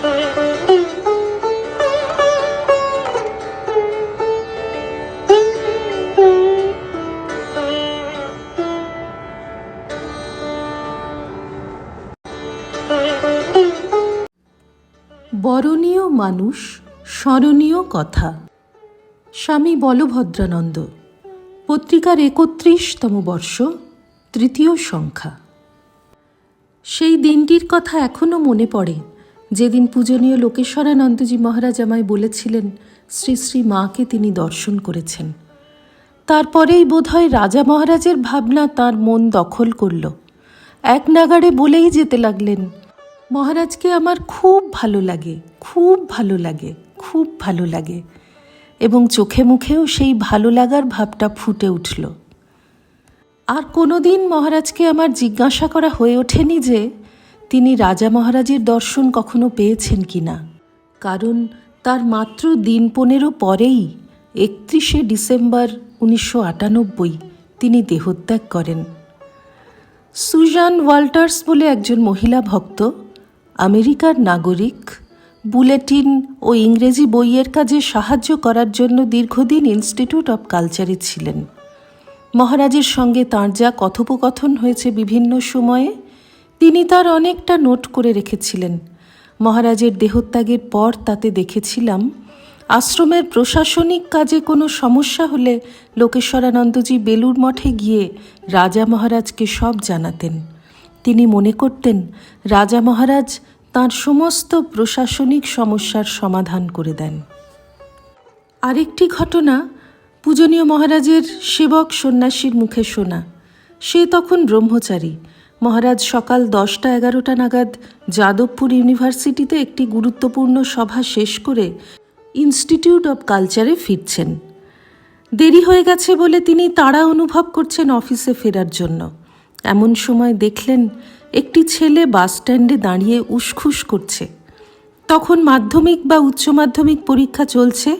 বরণীয় মানুষ, স্মরণীয় কথা। স্বামী বলভদ্রানন্দ, পত্রিকার একত্রিশতম বর্ষ, তৃতীয় সংখ্যা। সেই দিনটির কথা এখনও মনে পড়ে যেদিন পূজনীয় লোকেশ্বরানন্দজি মহারাজ আমায় বলেছিলেন, শ্রী শ্রী মাকে তিনি দর্শন করেছেন। তারপরেই বোধহয় রাজা মহারাজের ভাবনা তার মন দখল করল। এক নাগাড়ে বলেই যেতে লাগলেন, মহারাজকে আমার খুব ভালো লাগে, খুব ভালো লাগে, খুব ভালো লাগে। এবং চোখে মুখেও সেই ভালো লাগার ভাবটা ফুটে উঠল। আর কোনোদিন মহারাজকে আমার জিজ্ঞাসা করা হয়ে ওঠেনি যে তিনি রাজা মহারাজের দর্শন কখনো পেয়েছেন কি না কারণ তার মাত্র দিন পনেরো পরেই একত্রিশে ডিসেম্বর উনিশশো আটানব্বই তিনি দেহত্যাগ করেন। সুজান ওয়াল্টার্স বলে একজন মহিলা ভক্ত, আমেরিকার নাগরিক, বুলেটিন ও ইংরেজি বইয়ের কাজে সাহায্য করার জন্য দীর্ঘদিন ইনস্টিটিউট অব কালচারে ছিলেন। মহারাজের সঙ্গে তাঁর যা কথোপকথন হয়েছে বিভিন্ন সময়ে তিনি তার অনেকটা নোট করে রেখেছিলেন। মহারাজের দেহত্যাগের পর তাতে দেখেছিলাম, আশ্রমের প্রশাসনিক কাজে কোনো সমস্যা হলে লোকেশ্বরানন্দজি বেলুর মঠে গিয়ে রাজা মহারাজকে সব জানাতেন। তিনি মনে করতেন, রাজা মহারাজ তাঁর সমস্ত প্রশাসনিক সমস্যার সমাধান করে দেন। আরেকটি ঘটনা, পূজনীয় মহারাজের সেবক সন্ন্যাসীর মুখে শোনা। সে তখন ব্রহ্মচারী। মহারাজ সকাল দশটা এগারোটা নাগাদ যাদবপুর ইউনিভার্সিটিতে একটি গুরুত্বপূর্ণ সভা শেষ করে ইনস্টিটিউট অব কালচারে ফিরছেন। দেরি হয়ে গেছে বলে তিনি তাড়া অনুভব করছেন অফিসে ফেরার জন্য। এমন সময় দেখলেন একটি ছেলে বাস স্ট্যান্ডে দাঁড়িয়ে উসখুস করছে। তখন মাধ্যমিক বা উচ্চ মাধ্যমিক পরীক্ষা চলছে।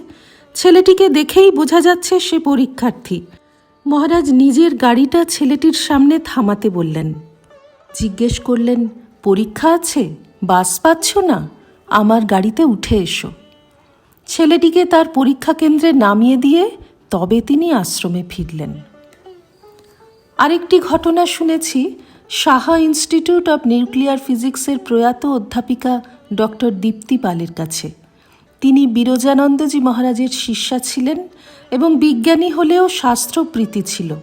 ছেলেটিকে দেখেই বোঝা যাচ্ছে সে পরীক্ষার্থী। মহারাজ নিজের গাড়িটা ছেলেটির সামনে থামাতে বললেন জিজ্ঞেস করলেন, পরীক্ষা আছে? বাস পাচ্ছ না? আমার গাড়িতে উঠে এসো। ছেলেটিকে তার পরীক্ষা কেন্দ্রে নামিয়ে দিয়ে তবে তিনি আশ্রমে ফিরলেন। আরেকটি ঘটনা শুনেছি। সাহা ইনস্টিটিউট অব নিউক্লিয়ার ফিজিক্সের প্রয়াত অধ্যাপিকা ডক্টর দীপ্তি পালের কাছে। তিনি বিরজানন্দজি মহারাজের শিষ্যা ছিলেন এবং বিজ্ঞানী হলেও শাস্ত্রপ্রীতি ছিল।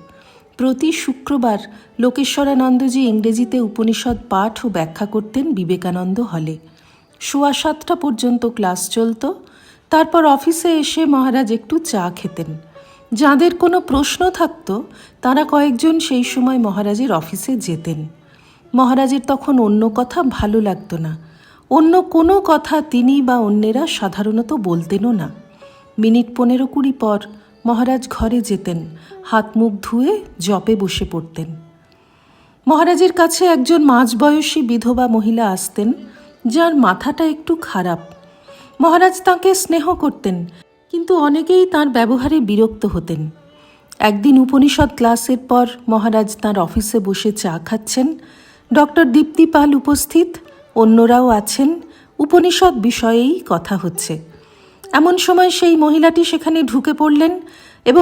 প্রতি শুক্রবার লোকেশ্বরানন্দজি ইংরেজিতে উপনিষদ পাঠ ও ব্যাখ্যা করতেন বিবেকানন্দ হলে। সোয়া সাতটা পর্যন্ত ক্লাস চলত। তারপর অফিসে এসে মহারাজ একটু চা খেতেন। যাদের কোনো প্রশ্ন থাকত, তারা কয়েকজন সেই সময় মহারাজের অফিসে যেতেন। মহারাজের তখন অন্য কথা ভালো লাগতো না। অন্য কোনো কথা তিনি বা অন্যেরা সাধারণত বলতেনও না। মিনিট পনেরো কুড়ি পর মহারাজ ঘরে যেতেন। হাত মুখ ধুয়ে জপে বসে পড়তেন। মহারাজের কাছে একজন মাঝবয়সী বিধবা মহিলা আসতেন, যার মাথাটা একটু খারাপ। মহারাজ তাকে স্নেহ করতেন, কিন্তু অনেকেই তার ব্যবহারে বিরক্ত হতেন। একদিন উপনিষদ ক্লাসের পর মহারাজ তার অফিসে বসে চা খাচ্ছেন। ডক্টর দীপ্তি পাল উপস্থিত, অন্যরাও আছেন। উপনিষদ বিষয়েই কথা হচ্ছে। এমন সময় সেই মহিলাটি সেখানে ঢুকে পড়লেন।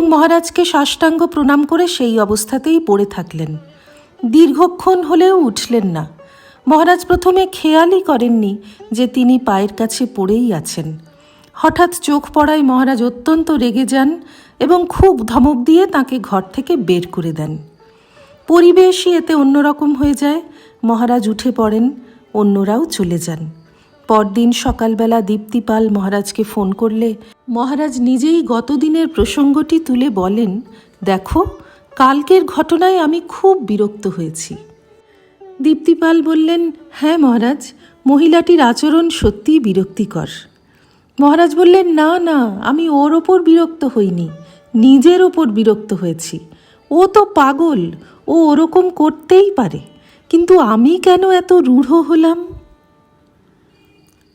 মহারাজকে সাষ্টাঙ্গ প্রণাম করে সেই অবস্থাতেই পড়ে থাকলেন। দীর্ঘক্ষণ হলেও উঠলেন না। মহারাজ প্রথমে খেয়ালই করেননি যে তিনি পায়ের কাছে পড়েই আছেন। হঠাৎ চোখ পড়ায় মহারাজ অত্যন্ত রেগে যান এবং খুব ধমক দিয়ে তাকে ঘর থেকে বের করে দেন। পরিবেশই এতে অন্যরকম হয়ে যায়। মহারাজ উঠে পড়েন, অন্যরাও চলে যান। পরদিন সকালবেলা দীপ্তিপাল মহারাজকে ফোন করলে, মহারাজ নিজেই গতদিনের প্রসঙ্গটি তুলে বলেন, দেখো, কালকের ঘটনায় আমি খুব বিরক্ত হয়েছি। দীপ্তিপাল বললেন হ্যাঁ মহারাজ, মহিলাটির আচরণ সত্যিই বিরক্তিকর। মহারাজ বললেন, না না, আমি ওর ওপর বিরক্ত হইনি, নিজের ওপর বিরক্ত হয়েছি। ও তো পাগল, ও ওরকম করতেই পারে। কিন্তু আমি কেন এত রূঢ় হলাম?